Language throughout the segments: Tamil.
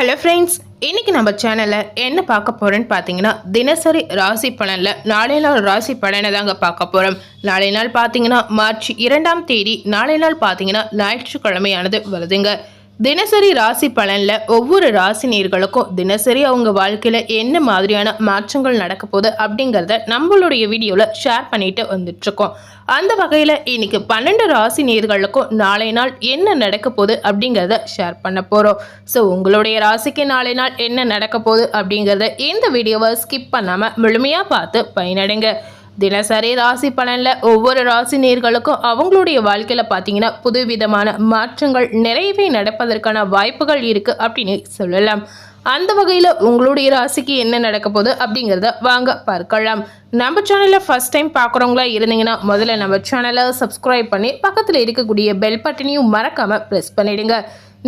ஹலோ ஃப்ரெண்ட்ஸ் இன்னைக்கு நம்ம சேனலில் என்ன பார்க்க போகிறோன்னு பார்த்தீங்கன்னா தினசரி ராசி பலனில் நாளை நாள் ராசி பலனை தாங்க பார்க்க போகிறோம் நாளை நாள் பார்த்தீங்கன்னா மார்ச் இரண்டாம் தேதி நாளை நாள் பார்த்தீங்கன்னா ஞாயிற்றுக்கிழமையானது வருதுங்க. தினசரி ராசி பலனில் ஒவ்வொரு ராசி நேர்களுக்கும் தினசரி அவங்க வாழ்க்கையில் என்ன மாதிரியான மாற்றங்கள் நடக்க போகுது அப்படிங்கிறத நம்மளுடைய வீடியோவில் ஷேர் பண்ணிட்டு வந்துட்டுருக்கோம். அந்த வகையில் இன்னைக்கு பன்னெண்டு ராசி நேர்களுக்கும் நாளை நாள் என்ன நடக்க போகுது அப்படிங்கிறத ஷேர் பண்ண போகிறோம் ஸோ உங்களுடைய ராசிக்கு நாளை நாள் என்ன நடக்க போகுது அப்படிங்கிறத இந்த வீடியோவை ஸ்கிப் பண்ணாமல் முழுமையாக பார்த்து பயனடைங்க. தினசரி ராசி பலனில் ஒவ்வொரு ராசி நேர்களுக்கும் அவங்களுடைய வாழ்க்கையில் பார்த்தீங்கன்னா புதுவிதமான மாற்றங்கள் நிறையவே நடப்பதற்கான வாய்ப்புகள் இருக்குது அப்படின்னு சொல்லலாம். அந்த வகையில் உங்களுடைய ராசிக்கு என்ன நடக்க போகுது அப்படிங்கிறத வாங்க பார்க்கலாம். நம்ம சேனலில் ஃபஸ்ட் டைம் பார்க்குறவங்களா இருந்தீங்கன்னா முதல்ல நம்ம சேனலை சப்ஸ்கிரைப் பண்ணி பக்கத்தில் இருக்கக்கூடிய பெல் பட்டனையும் மறக்காமல் ப்ரெஸ் பண்ணிவிடுங்க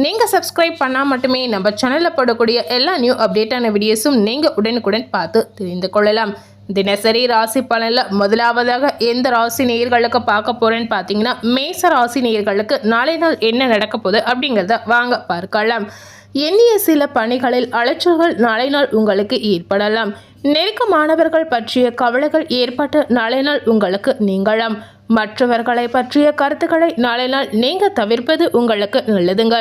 நீங்கள் சப்ஸ்கிரைப் பண்ணால் மட்டுமே நம்ம சேனலில் போடக்கூடிய எல்லா நியூ அப்டேட்டான வீடியோஸும் நீங்கள் உடனுக்குடன் பார்த்து தெரிந்து கொள்ளலாம். தினசரி ராசி பலனில் முதலாவதாக எந்த ராசி நேர்களுக்கு பார்க்க போகிறேன்னு பார்த்தீங்கன்னா மேச ராசி நேர்களுக்கு நாளை நாள் என்ன நடக்க போகுது அப்படிங்கிறத வாங்க பார்க்கலாம். எண்ணிய சில பணிகளில் அலைச்சல்கள் நாளை நாள் உங்களுக்கு ஏற்படலாம். நெருக்கமானவர்கள் பற்றிய கவலைகள் ஏற்பட்டு நாளை நாள் உங்களுக்கு நீங்களாம் மற்றவர்களை பற்றிய கருத்துக்களை நாளை நாள் நீங்கள் தவிர்ப்பது உங்களுக்கு நல்லதுங்க.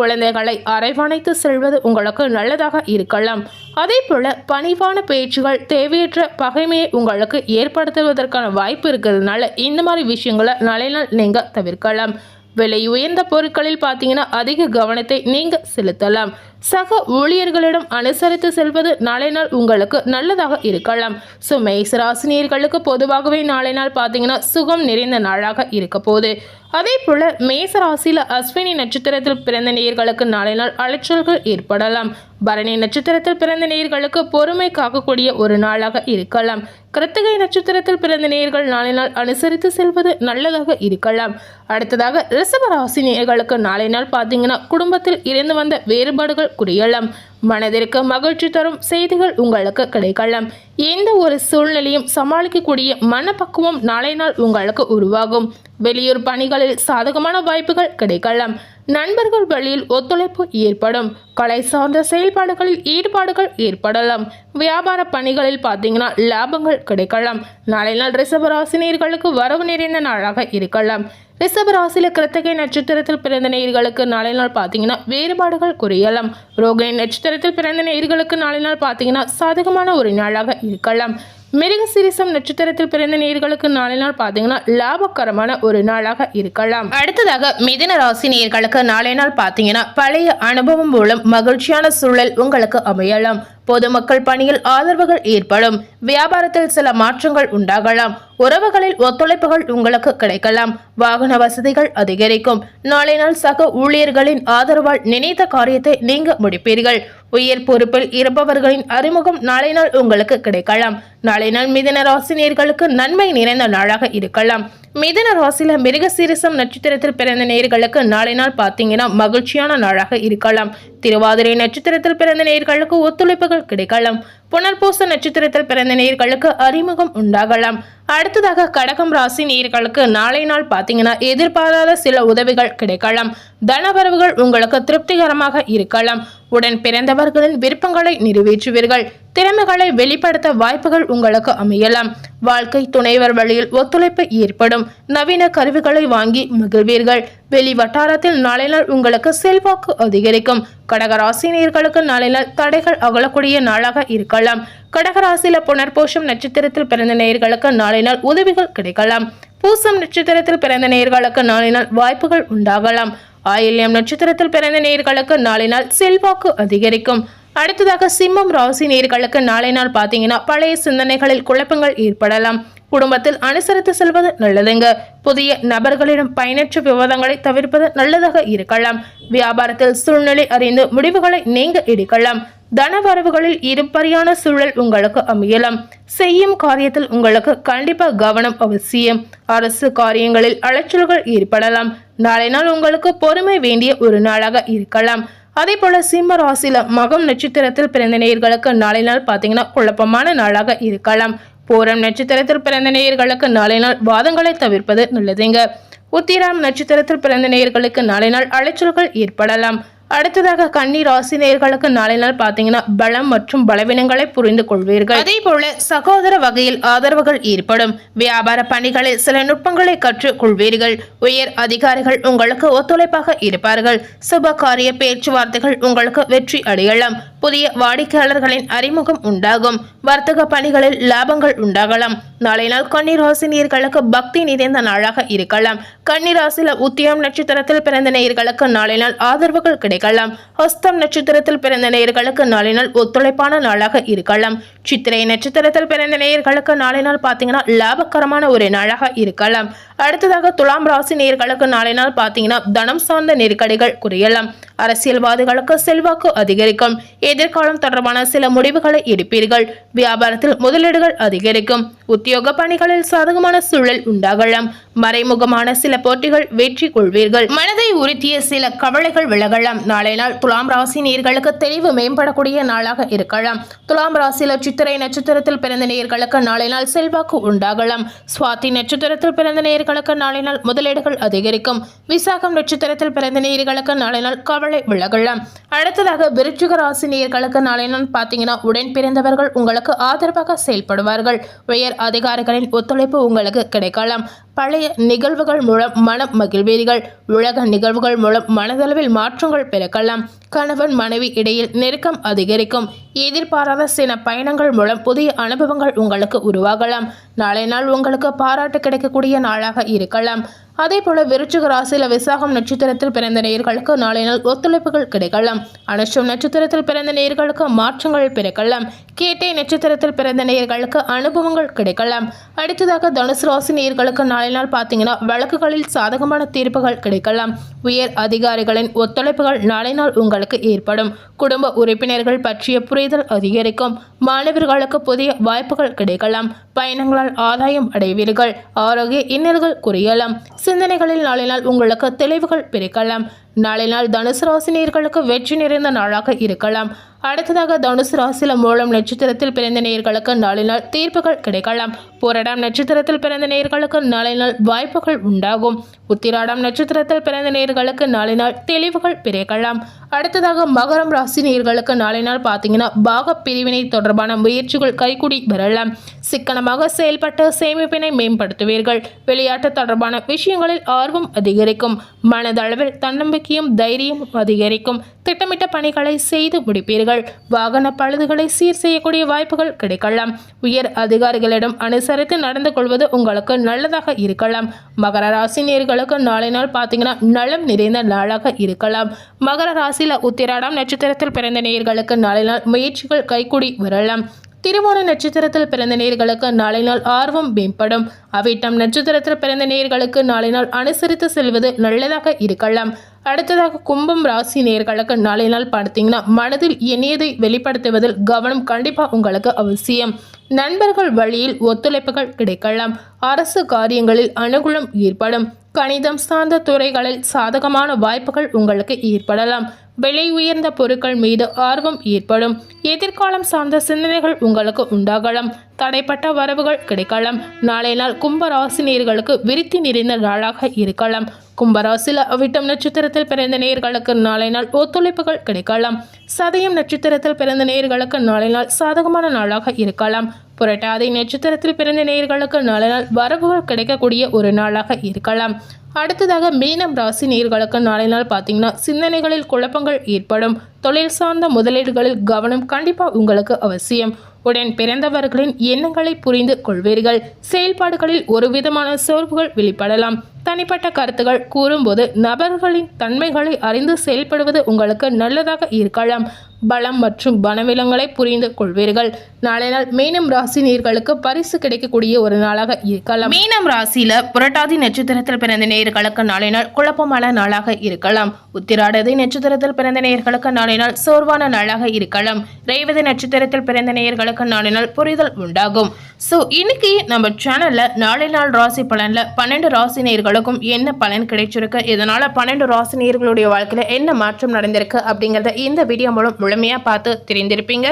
குழந்தைகளை அரைவணைத்து செல்வது உங்களுக்கு நல்லதாக இருக்கலாம். அதே போல பணிவான பேச்சுகள் தேவையற்ற பகைமையை உங்களுக்கு ஏற்படுத்துவதற்கான வாய்ப்பு இருக்கிறதுனால இந்த மாதிரி விஷயங்களை நாளை நாள் தவிர்க்கலாம். விலை உயர்ந்த பொருட்களில் பார்த்தீங்கன்னா அதிக கவனத்தை நீங்கள் செலுத்தலாம். சக ஊழியர்களிடம் அனுசரித்து செல்வது நாளை நாள் உங்களுக்கு நல்லதாக இருக்கலாம். ஸோ மேசராசினியர்களுக்கு பொதுவாகவே நாளை நாள் பார்த்தீங்கன்னா சுகம் நிறைந்த நாளாக இருக்க போகுது. அதே போல மேசராசியில் அஸ்வினி நட்சத்திரத்தில் பிறந்த நேயர்களுக்கு நாளை நாள் அலைச்சல்கள் ஏற்படலாம். பரணி நட்சத்திரத்தில் பிறந்த நேயர்களுக்கு பொறுமை காக்கக்கூடிய ஒரு நாளாக இருக்கலாம். கிருத்திகை நட்சத்திரத்தில் பிறந்த நேயர்கள் நாளை நாள் அனுசரித்து செல்வது நல்லதாக இருக்கலாம். அடுத்ததாக ரிசபராசி நேயர்களுக்கு நாளை நாள் பார்த்தீங்கன்னா குடும்பத்தில் இருந்து வந்த வேறுபாடுகள் குடியலாம் மனதிற்கு மகிழ்ச்சி தரும் செய்திகள் உங்களுக்கு கிடைக்கலாம். எந்த ஒரு சூழ்நிலையும் சமாளிக்கக்கூடிய மனப்பக்குவம் நாளை நாள் உங்களுக்கு உருவாகும். வெளியூர் பணிகளில் சாதகமான வாய்ப்புகள் கிடைக்கலாம். நண்பர்கள் வழியில் ஒத்துழைப்பு ஏற்படும். கலை சார்ந்த செயல்பாடுகளில் ஈடுபாடுகள் ஏற்படலாம். வியாபார பணிகளில் பார்த்தீங்கன்னா லாபங்கள் கிடைக்கலாம். நாளை நாள் ரிசபராசினியர்களுக்கு வரவு நிறைந்த நாளாக இருக்கலாம். ரிஷபராசியில் கிருத்திகை நட்சத்திரத்தில் பிறந்த நேயர்களுக்கு நாளை நாள் பார்த்தீங்கன்னா வேறுபாடுகள் குறையலாம். ரோகிணி நட்சத்திரத்தில் பிறந்த நேயர்களுக்கு நாளை நாள் பார்த்தீங்கன்னா சாதகமான ஒரு நாளாக இருக்கலாம். மிருகசிரிசம் நட்சத்திரத்தில் பிறந்த நேர்களுக்கு நாளை நாள் பார்த்தீங்கன்னா லாபகரமான ஒரு நாளாக இருக்கலாம். அடுத்ததாக மிதின ராசி நேர்களுக்கு நாளை நாள் பார்த்தீங்கன்னா பழைய அனுபவம் மூலம் மகிழ்ச்சியான சூழல் உங்களுக்கு அமையலாம். பொதுமக்கள் பணியில் ஆதரவுகள் ஏற்படும். வியாபாரத்தில் சில மாற்றங்கள் உண்டாகலாம். உறவுகளில் ஒத்துழைப்புகள் உங்களுக்கு கிடைக்கலாம். வாகன வசதிகள் அதிகரிக்கும். நாளை நாள் சக ஊழியர்களின் ஆதரவால் நினைத்த காரியத்தை நீங்க முடிப்பீர்கள். உயர் பொறுப்பில் இருப்பவர்களின் அறிமுகம் நாளை நாள் உங்களுக்கு கிடைக்கலாம். நாளை நாள் மிதன ராசினியர்களுக்கு நன்மை நிறைந்த நாளாக இருக்கலாம். மிதன ராசியில மிருகசீரிசம் நட்சத்திரத்தில் பிறந்த நேர்களுக்கு நாளை நாள் பார்த்தீங்கன்னா மகிழ்ச்சியான நாளாக இருக்கலாம். திருவாதிரை நட்சத்திரத்தில் பிறந்த நேர்களுக்கு ஒத்துழைப்புகள் கிடைக்கலாம். புனர்பூச நட்சத்திரத்தில் பிறந்த நேர்களுக்கு அறிமுகம் உண்டாகலாம். அடுத்ததாக கடகம் ராசி நேர்களுக்கு நாளை நாள் பார்த்தீங்கன்னா எதிர்பாராத சில உதவிகள் கிடைக்கலாம். தனவரவுகள் உங்களுக்கு திருப்திகரமாக இருக்கலாம். உடன் பிறந்தவர்களின் விருப்பங்களை நிறைவேற்றுவீர்கள். திறமைகளை வெளிப்படுத்த வாய்ப்புகள் உங்களுக்கு அமையலாம். வாழ்க்கை துணைவர் வழியில் ஒத்துழைப்பு ஏற்படும். நவீன கருவிகளை வாங்கி மகிழ்வீர்கள். வெளி வட்டாரத்தில் நாளை நாள் உங்களுக்கு செல்வாக்கு அதிகரிக்கும். கடகராசினியர்களுக்கு நாளை நாள் தடைகள் அகலக்கூடிய நாளாக இருக்கலாம். கடகராசியில புனர்போஷம் நட்சத்திரத்தில் பிறந்த நேயர்களுக்கு நாளை நாள் உதவிகள் கிடைக்கலாம். பூசம் நட்சத்திரத்தில் பிறந்த நேயர்களுக்கு நாளை நாள் வாய்ப்புகள் உண்டாகலாம். ஆயில்யம் நட்சத்திரத்தில் பிறந்த நேர்களுக்கு நாளை நாள் செல்வாக்கு அதிகரிக்கும். அடுத்ததாக சிம்மம் ராசி நேர்களுக்கு நாளை நாள் பார்த்தீங்கன்னா பழைய சிந்தனைகளில் குழப்பங்கள் ஏற்படலாம். குடும்பத்தில் அனுசரித்து செல்வது நல்லதுங்க. புதிய நபர்களிடம் பயனற்ற விவாதங்களை தவிர்ப்பது நல்லதாக இருக்கலாம். வியாபாரத்தில் சூழ்நிலை அறிந்து முடிவுகளை நீங்க எடுக்கலாம். தனவரவுகளில் இருப்பறியான சூழல் உங்களுக்கு அமையலாம். செய்யும் காரியத்தில் உங்களுக்கு கண்டிப்பா கவனம் அவசியம். அரசு காரியங்களில் அலைச்சல்கள் ஏற்படலாம். நாளை நாள் உங்களுக்கு பொறுமை வேண்டிய ஒரு நாளாக இருக்கலாம். அதே போல சிம்ம ராசியில மகம் நட்சத்திரத்தில் பிறந்த நேர்களுக்கு நாளை நாள் பார்த்தீங்கன்னா குழப்பமான நாளாக இருக்கலாம். பூரம் நட்சத்திரத்தில் பிறந்த நேயர்களுக்கு நாளை நாள் வாதங்களை தவிர்ப்பது நல்லதுங்க. உத்திராம் நட்சத்திரத்தில் பிறந்த நேயர்களுக்கு நாளை நாள் அலைச்சல்கள் ஏற்படலாம். அடுத்ததாக கன்னி ராசி நாளை நாள் பார்த்தீங்கன்னா பலம் மற்றும் பலவீனங்களை புரிந்து கொள்வீர்கள். அதே போல சகோதர வகையில் ஆதரவுகள் ஏற்படும். வியாபார பணிகளில் சில நுட்பங்களை கற்றுக் கொள்வீர்கள் உயர் அதிகாரிகள் உங்களுக்கு ஒத்துழைப்பாக இருப்பார்கள். சுப காரிய பேச்சுவார்த்தைகள் உங்களுக்கு வெற்றி அடையலாம். புதிய வாடிக்கையாளர்களின் அறிமுகம் உண்டாகும். வர்த்தக பணிகளில் லாபங்கள் உண்டாகலாம். நாளை நாள் கன்னிராசி நேர்களுக்கு பக்தி நிறைந்த நாளாக இருக்கலாம். கன்னிராசியில் உத்தியம் நட்சத்திரத்தில் பிறந்த நேர்களுக்கு நாளை நாள் ஆதரவுகள் கிடைக்கும். கிடைக்கலாம் ஹஸ்தம் நட்சத்திரத்தில் பிறந்த நேயர்களுக்கு நாளினால் ஒத்துழைப்பான நாளாக இருக்கலாம். சித்திரை நட்சத்திரத்தில் பிறந்த நேயர்களுக்கு நாளை நாள் பார்த்தீங்கன்னா லாபகரமான ஒரு நாளாக இருக்கலாம். அடுத்ததாக துலாம் ராசி நேர்களுக்கு நாளை நாள் பார்த்தீங்கன்னா தனம் சார்ந்த நெருக்கடிகள் குறையலாம். அரசியல்வாதிகளுக்கு செல்வாக்கு அதிகரிக்கும். எதிர்காலம் தொடர்பான சில முடிவுகளை எடுப்பீர்கள். வியாபாரத்தில் முதலீடுகள் அதிகரிக்கும். உத்தியோக பணிகளில் சாதகமான சூழல் உண்டாகலாம். மறைமுகமான சில போட்டிகள் வெற்றி கொள்வீர்கள். மனதை உறுத்திய சில கவலைகள் விலகலாம். நாளை நாள் துலாம் ராசி நேர்களுக்கு தெளிவு மேம்படக்கூடிய நாளாக இருக்கலாம். துலாம் ராசியில் சித்திரை நட்சத்திரத்தில் பிறந்த நேர்களுக்கு நாளை நாள் செல்வாக்கு உண்டாகலாம். சுவாதி நட்சத்திரத்தில் பிறந்த நேர்களுக்கு நாளை நாள் முதலீடுகள் அதிகரிக்கும். விசாகம் நட்சத்திரத்தில் பிறந்த நேர்களுக்கு நாளை நாள் கவலை விலகலாம். அடுத்ததாக விருச்சிக ராசி நேர்களுக்கு நாளை நாள் பார்த்தீங்கன்னா உடன் பிறந்தவர்கள் உங்களுக்கு ஆதரவாக செயல்படுவார்கள். உயர் அதிகாரிகளின் ஒத்துழைப்பு உங்களுக்கு கிடைக்கலாம். பழைய நிகழ்வுகள் மூலம் மனம் மகிழ்வீர்கள். உலக நிகழ்வுகள் மூலம் மனதளவில் மாற்றங்கள் பிறக்கலாம். கணவன் மனைவி இடையில் நெருக்கம் அதிகரிக்கும். எதிர்பாராத சில பயணங்கள் மூலம் புதிய அனுபவங்கள் உங்களுக்கு உருவாகலாம். நாளை நாள் உங்களுக்கு பாராட்டு கிடைக்கக்கூடிய நாளாக இருக்கலாம். அதே போல விருச்சிக ராசியில் விசாகம் நட்சத்திரத்தில் பிறந்த நேயர்களுக்கு நாளை நாள் ஒத்துழைப்புகள் கிடைக்கலாம். அனுஷம் நட்சத்திரத்தில் பிறந்த நேயர்களுக்கு மாற்றங்கள் பிறக்கலாம். கேட்டை நட்சத்திரத்தில் பிறந்த நேயர்களுக்கு அனுபவங்கள் கிடைக்கலாம். அடுத்ததாக தனுசு ராசி நேயர்களுக்கு நாளை நாள் பார்த்தீங்கன்னா வழக்குகளில் சாதகமான தீர்ப்புகள் கிடைக்கலாம். உயர் அதிகாரிகளின் ஒத்துழைப்புகள் நாளை நாள் உங்களுக்கு ஏற்படும். குடும்ப உறுப்பினர்கள் பற்றிய புரிதல் அதிகரிக்கும். மாணவர்களுக்கு புதிய வாய்ப்புகள் கிடைக்கலாம். பயணங்களால் ஆதாயம் அடைவீர்கள். ஆரோக்கிய இன்னல்கள் குறையலாம். சிந்தனைகளில் நாளை நாள் உங்களுக்கு தெளிவுகள் பிறக்கலாம். நாளை நாள் தனுசு ராசினியர்களுக்கு வெற்றி நிறைந்த நாளாக இருக்கலாம். அடுத்ததாக தனுசு ராசியில மூலம் நட்சத்திரத்தில் பிறந்த நேர்களுக்கு நாளை நாள் தீர்ப்புகள் கிடைக்கலாம். போராடம் நட்சத்திரத்தில் பிறந்த நேர்களுக்கு நாளை நாள் வாய்ப்புகள் உண்டாகும். உத்திராடம் நட்சத்திரத்தில் பிறந்த நேர்களுக்கு நாளை நாள் தெளிவுகள் பிறக்கலாம். அடுத்ததாக மகரம் ராசி நேர்களுக்கு நாளை நாள் பார்த்தீங்கன்னா பாக பிரிவினை தொடர்பான முயற்சிகள் கைகூடி வரலாம். சிக்கனமாக செயல்பட்டு சேமிப்பினை மேம்படுத்துவீர்கள். விளையாட்டு தொடர்பான விஷயங்களில் ஆர்வம் அதிகரிக்கும். மனதளவில் தன்னம்பிக்கை தன்னம்பிக்கையும் தைரியமும் அதிகரிக்கும். திட்டமிட்ட பணிகளை செய்து முடிப்பீர்கள். வாகன பழுதுகளை சீர் செய்யக்கூடிய வாய்ப்புகள் கிடைக்கலாம். உயர் அதிகாரிகளிடம் அனுசரித்து நடந்து கொள்வது உங்களுக்கு நல்லதாக இருக்கலாம். மகர ராசி நேர்களுக்கு நாளை நாள் பார்த்தீங்கன்னா நலம் நிறைந்த நாளாக இருக்கலாம். மகர ராசியில் உத்திராடம் நட்சத்திரத்தில் பிறந்த நேர்களுக்கு நாளை நாள் முயற்சிகள் கைகூடி வரலாம். திருவோண நட்சத்திரத்தில் பிறந்த நேர்களுக்கு நாளை நாள் ஆர்வம் மேம்படும். அவிட்டம் நட்சத்திரத்தில் பிறந்த நேர்களுக்கு நாளை நாள் அனுசரித்து செல்வது நல்லதாக இருக்கலாம். அடுத்ததாக கும்பம் ராசி நேர்களுக்கு நாளை நாள் பார்த்தீங்கன்னா மனதில் எண்ணியதை வெளிப்படுத்துவதில் கவனம் கண்டிப்பாக உங்களுக்கு அவசியம். நண்பர்கள் வழியில் ஒத்துழைப்புகள் கிடைக்கலாம். அரசு காரியங்களில் அனுகூலம் ஏற்படும். கணிதம் சார்ந்த துறைகளில் சாதகமான வாய்ப்புகள் உங்களுக்கு ஏற்படலாம். விலை உயர்ந்த பொருட்கள் மீது ஆர்வம் ஏற்படும். எதிர்காலம் சார்ந்த சிந்தனைகள் உங்களுக்கு உண்டாகலாம். தடைப்பட்ட வரவுகள் கிடைக்கலாம். நாளை நாள் கும்பராசினியர்களுக்கு விருத்தி நிறைந்த நாளாக இருக்கலாம். கும்பராசியில் அவிட்டம் நட்சத்திரத்தில் பிறந்த நேயர்களுக்கு நாளை நாள் ஒத்துழைப்புகள் கிடைக்கலாம். சதயம் நட்சத்திரத்தில் பிறந்த நேயர்களுக்கு நாளை நாள் சாதகமான நாளாக இருக்கலாம். புரட்டாதி நட்சத்திரத்தில் பிறந்த நேயர்களுக்கு நாளை நாள் வரவுகள் கிடைக்கக்கூடிய ஒரு நாளாக இருக்கலாம். அடுத்ததாக மீனம் ராசி நேர்களுக்கு நாளை நாள் பார்த்தீங்கன்னா சிந்தனைகளில் குழப்பங்கள் ஏற்படும். தொழில் சார்ந்த முதலீடுகளில் கவனம் கண்டிப்பாக உங்களுக்கு அவசியம். உடன் பிறந்தவர்களின் எண்ணங்களை புரிந்து கொள்வீர்கள். செயல்பாடுகளில் ஒரு விதமான சோர்வுகள் வெளிப்படலாம். தனிப்பட்ட கருத்துகள் கூறும்போது நபர்களின் தன்மைகளை அறிந்து செயல்படுவது உங்களுக்கு நல்லதாக இருக்கலாம். பலம் மற்றும் பணவிலங்களை புரிந்து கொள்வீர்கள். நாளை நாள் மீனம் ராசி நீர்களுக்கு பரிசு கிடைக்கக்கூடிய ஒரு நாளாக இருக்கலாம். மீனம் ராசியில புரட்டாதி நட்சத்திரத்தில் பிறந்த நேர்களுக்கு நாளை நாள் குழப்பமான நாளாக இருக்கலாம். உத்திராடதி நட்சத்திரத்தில் பிறந்த நேர்களுக்கு நாளை நாள் சோர்வான நாளாக இருக்கலாம். ரேவதி நட்சத்திரத்தில் பிறந்த நேயர்களுக்கு நாளை நாள் புரிதல் உண்டாகும். ஸோ இன்னைக்கு நம்ம சேனலில் நாளை நாள் ராசி பலனில் பன்னெண்டு ராசி நேர்களுக்கும் என்ன பலன் கிடைச்சிருக்கு? இதனால் பன்னெண்டு ராசி நேர்களுடைய வாழ்க்கையில் என்ன மாற்றம் நடந்திருக்கு? அப்படிங்கிறத இந்த வீடியோ மூலம் முழுமையாக பார்த்து தெரிந்திருப்பீங்க.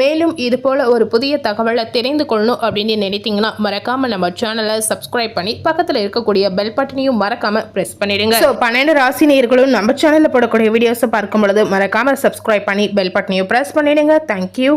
மேலும் இது போல் ஒரு புதிய தகவலை தெரிந்து கொள்ளணும் அப்படின்னு நினைத்தீங்கன்னா மறக்காமல் நம்ம சேனலை சப்ஸ்கிரைப் பண்ணி பக்கத்தில் இருக்கக்கூடிய பெல் பட்டனையும் மறக்காமல் ப்ரெஸ் பண்ணிடுங்க. ஸோ பன்னெண்டு ராசி நேர்களும் நம்ம சேனலில் போடக்கூடிய வீடியோஸை பார்க்கும் பொழுது மறக்காமல் சப்ஸ்கிரைப் பண்ணி பெல் பட்டனையும் ப்ரெஸ் பண்ணிடுங்க. தேங்க்யூ